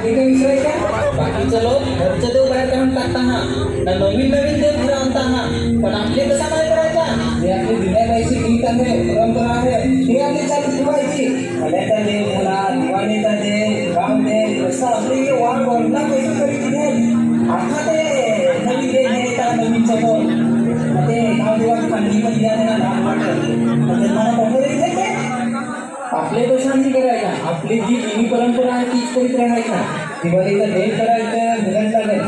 बाकी काही विषय बाकीचं लोक घरचं देव बाहेर काढून टाकता हा. ना नवीन नवीन देव घरं आणता हा. पण आपले कसा नाही करायचा? हे आपली विनायकाची गीत आहे परंपरा आहे. हे आपली चालू ठेवायची भल्याचा देव झाला दिवाणीचा देव राम देव असं आपले इथे वाढ वाढला पैसे करीत नाही. आता ते नवीन देव घेता नवीन चपल ते गाव देवाची पाणी मध्ये द्या ना लहान वाटतं पण मला पकडत नाही ते आपले तो शांती करायचा आपली जी जुनी परंपरा आहे तीच करीत राहायचा दिवाळीचं देव करायचं मुलांचा नाही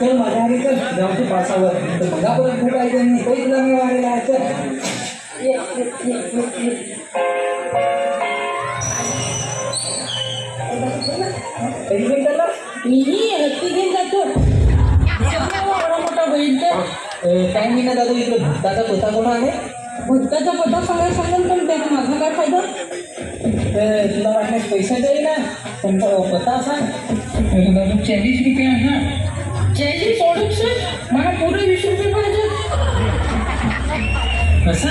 तर माझ्या हरी तर जाऊ तू पासावर. तर बघा परत भेटायचं नाही काही तुला मी आहे हत्ती घेऊन जातो. मोठा तर. काय मी ना दादा इकडे? भक्ताचा पोता कोण आहे? भक्ताचा पत्ता सांगायला सांगेल पण त्यात माझा काय फायदा? तर तुला वाटण्यास पैसे देईल ना पण तो पत्ता सांग बाबू चाळीस रुपये हा चाळीस सोडून मला पुरे वीस रुपये पाहिजे कसा?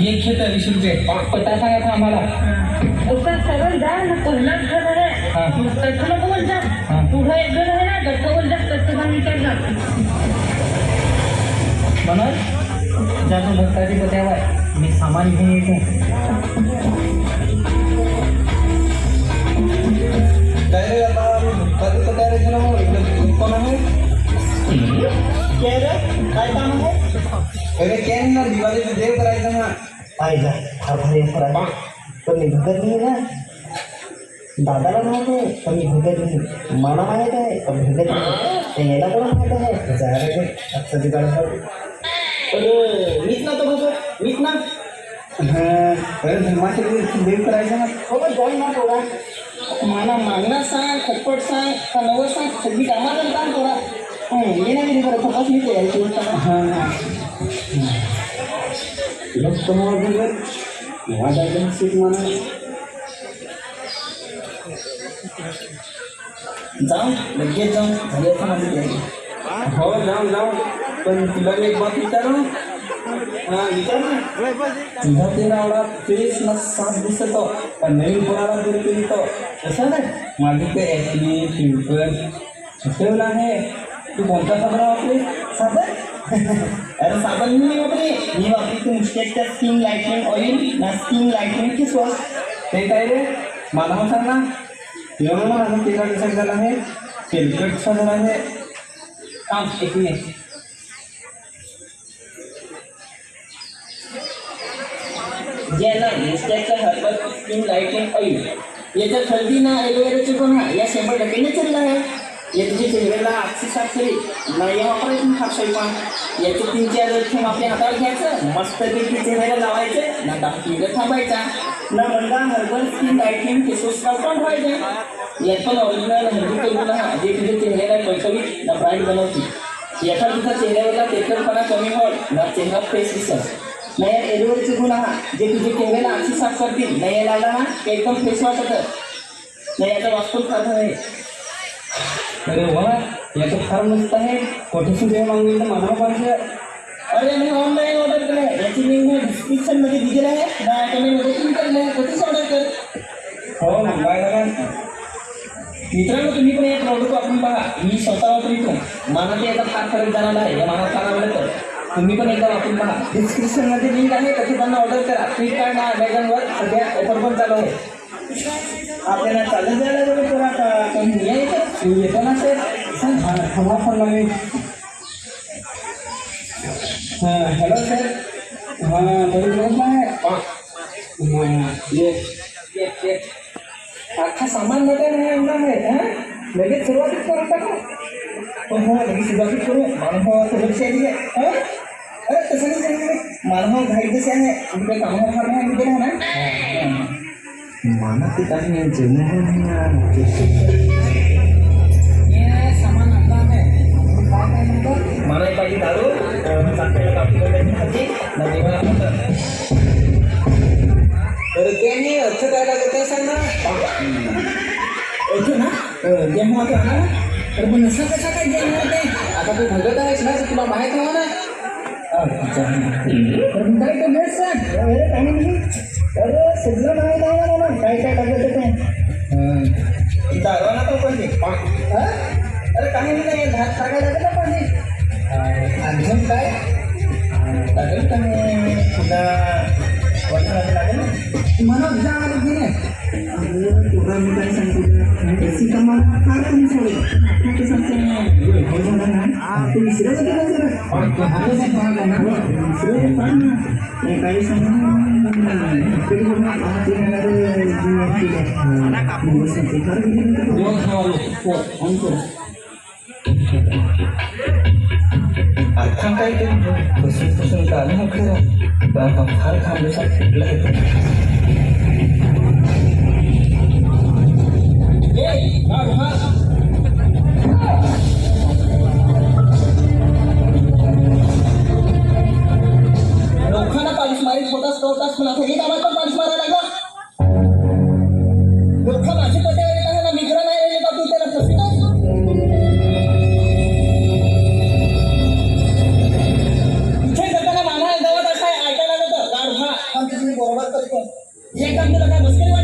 एक खेळ वीस रुपये. पत्ता सांगायचा आम्हाला. दुकान सरळ जा ना पहिलाच घर आहे. हा. त्याचं नको बोल जा. हा. पुढं एक घर आहे ना त्याचं बोल जा जाऊन विचार जा म्हणून જાતનું ભક્તાજી બતાવાય મેં સામાન ભણી છું અરે કેમ ના દિવાળી દેવ કરાય તમે આવી જા આભાર એ પર તમે ભગત નહીં ને દાદાला माहित आहे कमी भगत मला माहित आहे कमी भगत याला कोणा माहित आहे जायला आता तिकडे मीतना तो मुझे मीतना हाँ, अरे धर्माचे देव करायचं ना। हो पण जॉईन ना थोडा मला मागणार सांग खटपट सांग का नवं सांग सगळी कामाला सांग थोडा। ये नाही करत तपास मी तयारी करून हाँ। लोकसमोर बघत माझा सीट म्हणा जाऊन लगेच जाऊन झाली असं माझी हो जाऊन जाऊन पण तुला एक बात विचारू? हा तुझा ते नावडा फेस ना साथ दिसतो पण नवीन कोणाला दूर केली तो तसं नाही माझी ते ॲक्नी पिंपल ठेवलं आहे तू कोणता साबण वापरे साबण अरे साबण मी नाही वापरे मी वापरते मुस्टेकचा स्किन लाइटनिंग ऑइल ना स्किन लाइटनिंग फेस वॉश ते काय रे मला मग सांग ना एवढं माझं तेला डिसाईड आहे तेलकटचा झाला आहे काम एक मिनिट जे आहे ना हर्बल स्किन लाईटिंग ऑइल याच्या हळदी ना एलोवेराचे गुण या शंभर टक्के नॅचरल आहे. या चेहऱ्याला आजची साक्षरी नाही वापरायचं खाक्षाई पण. याचे तीन चार थेंब आपल्या हातावर घ्यायचं मस्त पैकी चेहऱ्याला लावायचं ना दहा थांबायचा. ना मंगा हर्बल स्किन लाईटिंग फेसवॉश पण ठेवायचं यात पण ऑरिजिनल हळदी करून हा जे तुझ्या चेहऱ्याला टवटवीत ना ब्राईट बनवते. याचा तुझ्या चेहऱ्यावरला तेलकटपणा कमी होत ना चेहरा फ्रेश दिसत. नया एलोवेराचे गुण हा जे तुझे चेहऱ्याला आरशी साफ करतील. नया लावला ना एकदम फ्रेश वाटत. नयाचा वास्तव साधा आहे. अरे वा याचं फार मस्त आहे. कोठेशी देव मागून? तर मला पाहिजे. अरे मी ऑनलाईन ऑर्डर केलं आहे याची लिंक डिस्क्रिप्शनमध्ये दिलेली आहे. ना कमेंटमध्ये क्लिक केलं कधीच ऑर्डर कर. हो मागवायला काय मित्रांनो तुम्ही पण हे प्रॉडक्ट वापरून पहा. मी स्वतः वापरतो मला ते याचा फार फरक जाणवला आहे. या मला फार आवडतं. तुम्ही पण एकदा वापरून पहा डिस्क्रिप्शन मध्ये लिंक आहे तसे त्यांना ऑर्डर करा. फ्लिपकार्ट ना अमेझॉनवर सध्या ऑफ़र पण चालू आहे. आपल्याला चालत जायला जरा थोडा का- कमी मी येतो ना सर हा थांबा फ़ोन लागेल. हाँ हॅलो सर हाँ तरी बोलत नाही हाँ ये. अख्खा सामान नका नाही आणणार आहे, हाँ? लगेच सुरुवातच करून टाका पण हो, लगेच सुरुवातच करू. मानव सुरक्षा आहे हाँ? malam hari itu sih ya? kan, ya? mana kita yang jenuhnya ya, eh, nah, mana pagi lalu sampai kaki kaki nanti malam Berkeni, ojo kada ketesan lah. Ojo nah, dia mau apa? Terbenesa ke sana dia mau teh. Atau pun berdua teh, sebenarnya cuma mahal ke mana? काय? तर काय अरे काही नाही आहे ना मला काय काय लागत ते दारवाना तो पाहिजे अरे काही नाही घात टाकायला लागेल ना पाणी अजून काय लागेल का लागेल ना Manok, jangan lagi nih. Kurang bukan Aku sudah four untuk. Khusus. होतास कवतास पण आता गावात पण पालीस मारायला लागला. मित्र नाही राहिले तू त्याला? फसवितोस इथे करताना मामा गावात असं आहे, ऐकायला जातं हा. तुम्ही बरोबर करतो हे काम तुला काय मस्करी वाटत